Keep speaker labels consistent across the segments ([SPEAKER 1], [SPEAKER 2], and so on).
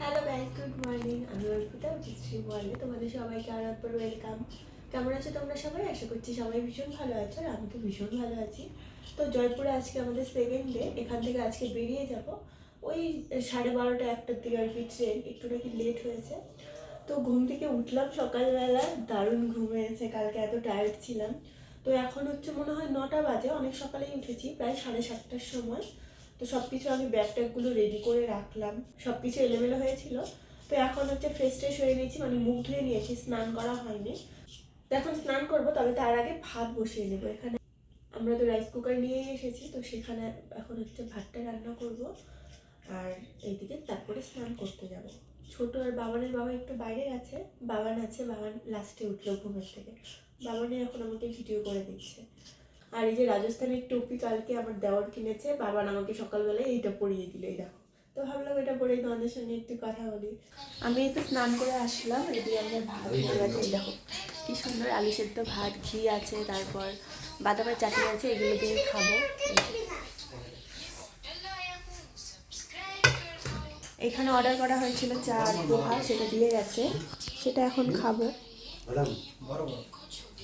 [SPEAKER 1] Hello guys good morning আমি অর্পিতা শ্রী ওয়ার্ল্ডে তোমাদের সবাইকে আর একবার ওয়েলকাম কেমন আছো তোমরা সবাই? আশা করছি সবাই ভীষণ ভালো আছো আর আমি তো ভীষণ ভালো আছি। তো জয়পুরে আজকে আমাদের সেকেন্ড ডে এখান থেকে আজকে বেরিয়ে যাব। ওই সাড়ে বারোটা একটার দিকে আর কি ট্রেন একটু নাকি লেট হয়েছে। তো ঘুম থেকে উঠলাম সকালবেলা, দারুণ ঘুম হয়েছে, কালকে এত টায়ার্ড ছিলাম। তো এখন হচ্ছে মনে হয় নটা বাজে, অনেক সকালেই উঠেছি, প্রায় সাড়ে সাতটার সময়। তো সব কিছু আমি ব্যাগ ট্যাগগুলো রেডি করে রাখলাম। সব কিছু এলোমেলো হয়েছিল। তো এখন হচ্ছে ফ্রেশ ট্রেশ হয়ে নিয়েছি মানে মুখ ধুয়ে নিয়েছি, স্নান করা হয়নি। তো এখন স্নান করব, তবে তার আগে ভাত বসিয়ে নেব এখানে। আমরা তো রাইস কুকার নিয়েই এসেছি, তো সেখানে এখন হচ্ছে ভাতটা রান্না করব। আর এইদিকে তারপরে স্নান করতে যাব। ছোট আর বাবানের বাবা একটু বাইরে গেছে বাবান আছে, বাবান লাস্টে উঠল ঘুমের থেকে। বাবানে এখন আমাকে ভিডিও করে দিচ্ছে। আর এই যে রাজস্থানের টুপি কালকে আমার দেওয়ার কিনেছে বাবান আমাকে সকালবেলায় এইটা পরিয়ে দিল, এই দেখো। তো ভাবলাম এটা পরেই তোমাদের সঙ্গে একটু কথা বলি। আমি তো স্নান করে আসলাম এদিকে আমার ভাত হয়ে গেছে দেখো। কি সুন্দর আলু সেদ্ধ ভাত, ঘি আছে, তারপর বাদামের চাটনি আছে, এগুলো দিয়ে খাব। এখানে অর্ডার করা হয়েছিল চা আর পোহা, সেটা দিয়ে গেছে, সেটা এখন খাব।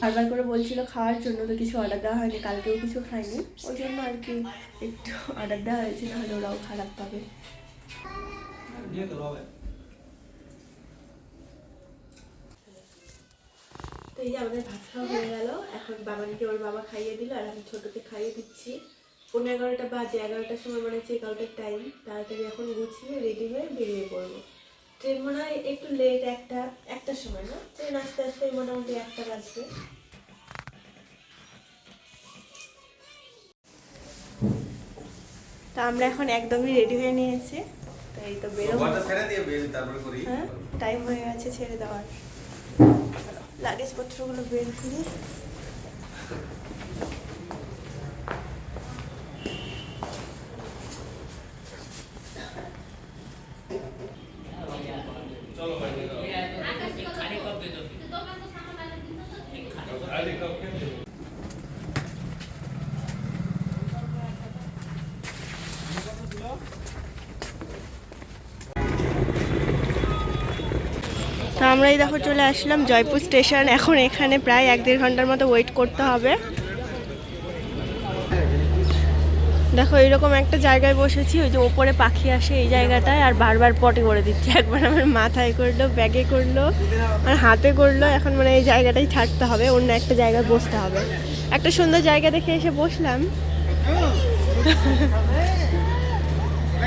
[SPEAKER 1] বারবার করে বলছিল খাওয়ার জন্য তো কিছু অর্ডার দেওয়া হয়নি, কালকেও কিছু খাইনি। ওই জন্য আর কি একটু অর্ডার দেওয়া হয়েছে, নাহলে ওরাও খারাপ পাবে। তো এই যে আমাদের ভাত খাওয়া হয়ে গেল। এখন বাবানকে ওর বাবা খাইয়ে দিল, আর আমি ছোটকে খাইয়ে দিচ্ছি। পনেরো এগারোটা বাজে, এগারোটার সময় মানে চেক আউটের টাইম তাড়াতাড়ি এখন গুছিয়ে রেডি হয়ে বেরিয়ে পড়ব। ট্রেন মনে হয় একটু লেট একটা একটার সময় না? ট্রেন আস্তে আস্তে মোটামুটি একটা বাজবে। তো আমরা এখন একদমই রেডি হয়ে নিয়েছি। তো এই তো বেরোবো।
[SPEAKER 2] ছেড়ে দিয়ে বের তারপরে করি।
[SPEAKER 1] হ্যাঁ টাইম হয়ে গেছে ছেড়ে দেওয়ার। লাগেজ পত্রগুলো বের করি। তো আমরাই দেখো চলে আসলাম জয়পুর স্টেশন। এখন এখানে প্রায় এক দেড় ঘণ্টার মতো ওয়েট করতে হবে। দেখো এরকম একটা জায়গায় বসেছি, ওই যে ওপরে পাখি আসে এই জায়গাটায়, আর বারবার পটে করে দিচ্ছে। একবার আমার মাথায় করল, ব্যাগে করল, আর হাতে করল, এখন মানে এই জায়গাটাই ছাড়তে হবে, অন্য একটা জায়গায় বসতে হবে। একটা সুন্দর জায়গা দেখে এসে বসলাম।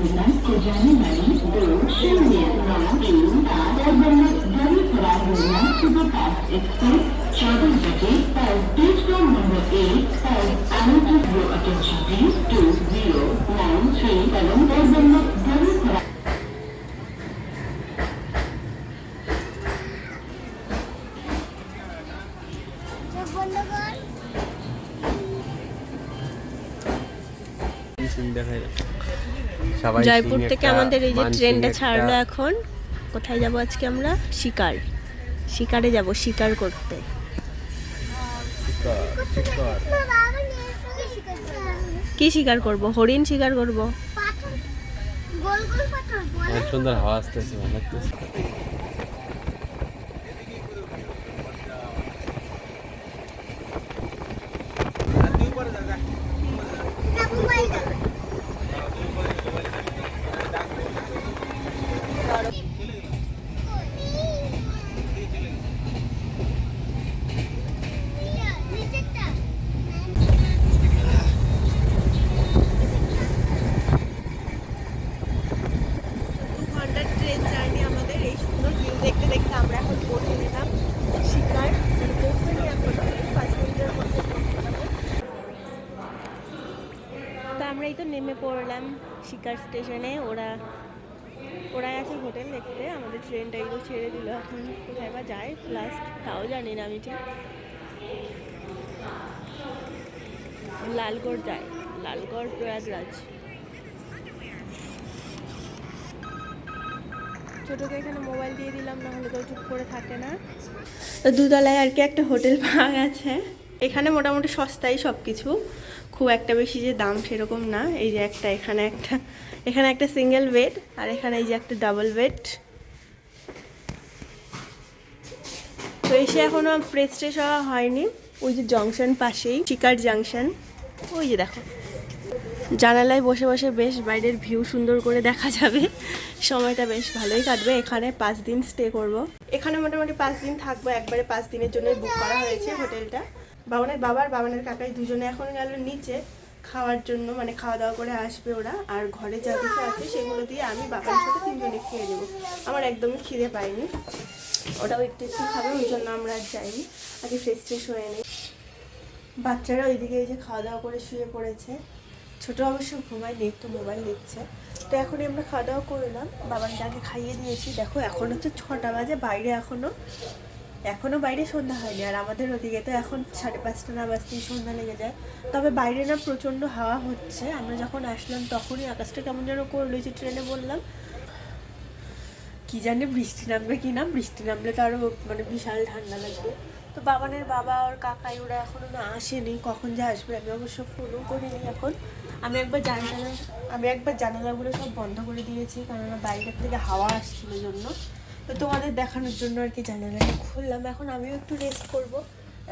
[SPEAKER 2] এদিকে আনবি না এদিকে আন। সবাই
[SPEAKER 1] জয়পুর থেকে আমাদের এই যে ট্রেনটা ছাড়লো এখন কোথায় যাব আজকে আমরা? শিকার। শিকারে যাব শিকার করতে। কি শিকার করব? হরিণ শিকার করব?
[SPEAKER 3] গোল গোল পাথর বলে
[SPEAKER 2] অনেক সুন্দর হাওয়া আসতেছে ভালো লাগতেছে
[SPEAKER 1] আমরাই তো নেমে পড়লাম শিকার স্টেশনে। ওরা ওরাই আছে হোটেল দেখতে, আমাদের ট্রেনটা এগুলো ছেড়ে দিল এখন। কোথায় বা যায় লাস্ট তাও জানি না আমি ঠিক। লালগড় যায়, লালগড় প্রয়াগরাজ। ছোটোকে এখানে মোবাইল দিয়ে দিলাম, না হলে তো চুপ করে থাকে না। তো দুতলায় আর কি একটা হোটেল পাওয়া গেছে। এখানে মোটামুটি সস্তাই সব কিছু খুব একটা বেশি যে দাম সেরকম না। এই যে একটা, এখানে একটা এখানে একটা সিঙ্গেল বেড আর এখানে এই যে একটা ডাবল বেড তো এসে এখনও ফ্রেশ ট্রেশ হওয়া হয়নি। ওই যে জংশন পাশেই চিকার জাংশন ওই যে দেখো, জানালায় বসে বসে বেশ বাইরের ভিউ সুন্দর করে দেখা যাবে। সময়টা বেশ ভালোই কাটবে। এখানে পাঁচ দিন স্টে করব। এখানে মোটামুটি পাঁচ দিন থাকব। একবারে পাঁচ দিনের জন্য বুক করা হয়েছে হোটেলটা বাবানের বাবার, বাবানের কাকাই দুজনে এখন গেল নিচে খাওয়ার জন্য মানে খাওয়া দাওয়া করে আসবে ওরা। আর ঘরে যা কিছু আছে সেগুলো দিয়ে আমি বাবার সাথে তিনজনে খেয়ে নেব। আমার একদমই খিদে পাইনি ওটাও একটু একটু খাবে, ওই জন্য আমরা আর যাইনি। আগে ফ্রেশ ট্রেশ হয়ে নেই। বাচ্চারা ওইদিকে এই যে খাওয়া দাওয়া করে শুয়ে পড়েছে। ছোট অবশ্য ঘুমায়নি, একটু মোবাইল দেখছে। তো এখনই আমরা খাওয়া দাওয়া করলাম। বাবাকে আগে খাইয়ে দিয়েছি। দেখো, এখন হচ্ছে ছটা বাজে, বাইরে এখনও এখনও বাইরে সন্ধ্যা হয়নি, আর আমাদের ওদিকে তো এখন সাড়ে পাঁচটা না বাজতেই সন্ধ্যা লেগে যায়। তবে বাইরে না প্রচণ্ড হাওয়া হচ্ছে, আমরা যখন আসলাম তখনই আকাশটা কেমন যেন করল যে ট্রেনে বললাম। কি জানি বৃষ্টি নামবে কি না, বৃষ্টি নামলে তো আরও মানে বিশাল ঠান্ডা লাগবে। তো বাবানের বাবা আর কাকাই ওরা এখনও না আসেনি, কখন যে আসবে আমি অবশ্য ফোনও করিনি এখন। আমি একবার জানালা, আমি একবার জানালাগুলো সব বন্ধ করে দিয়েছি, কেননা বাইরের থেকে হাওয়া আসছিল জন্য। তো তোমাদের দেখানোর জন্য আর কি জানালাটা খুললাম। এখন আমিও একটু রেস্ট করব।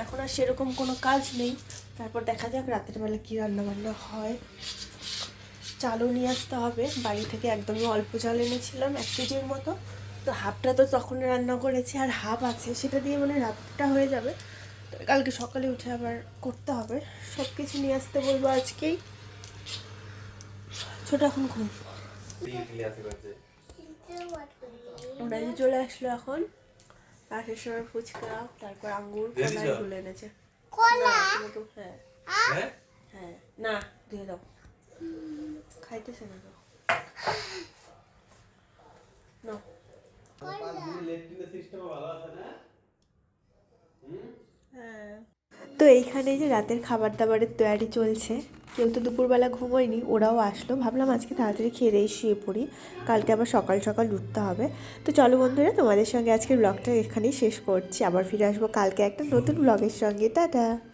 [SPEAKER 1] এখন আর সেরকম কোনো কাজ নেই। তারপর দেখা যাক রাতের বেলা কী রান্নাবান্না হয়। চালও নিয়ে আসতে হবে। বাড়ি থেকে একদমই অল্প চাল এনেছিলাম এক কেজির মতো। তো হাফটা তো তখন রান্না করেছি আর হাফ আছে। সেটা দিয়ে মানে রাতটা হয়ে যাবে। তো কালকে সকালে উঠে আবার করতে হবে। সব কিছু নিয়ে আসতে বলব আজকেই। ছোট এখন ঘুম। ওরা যে চলে আসলো এখন রাশের সময় ফুচকা তারপর আঙ্গুর কলা এগুলো এনেছে।
[SPEAKER 3] কলা?
[SPEAKER 1] না, তোমাকে- হ্যাঁ। হ্যাঁ? না দিয়ে দাও। খাইতেছে না তো। নাও। হ্যাঁ। তো এইখানে যে রাতের খাবার দাবারের তৈরি চলছে তো দুপুরবেলা ঘুমোয়নি, ওরাও আসলো। ভাবলাম আজকে তাড়াতাড়ি খেয়ে দিয়ে শুয়ে পড়ি, কালকে আবার সকাল সকাল উঠতে হবে। তো চলো বন্ধুরা, তোমাদের সঙ্গে আজকের ব্লগটা এখানেই শেষ করছি। আবার ফিরে আসব কালকে একটা নতুন ব্লগের সঙ্গে। টাটা!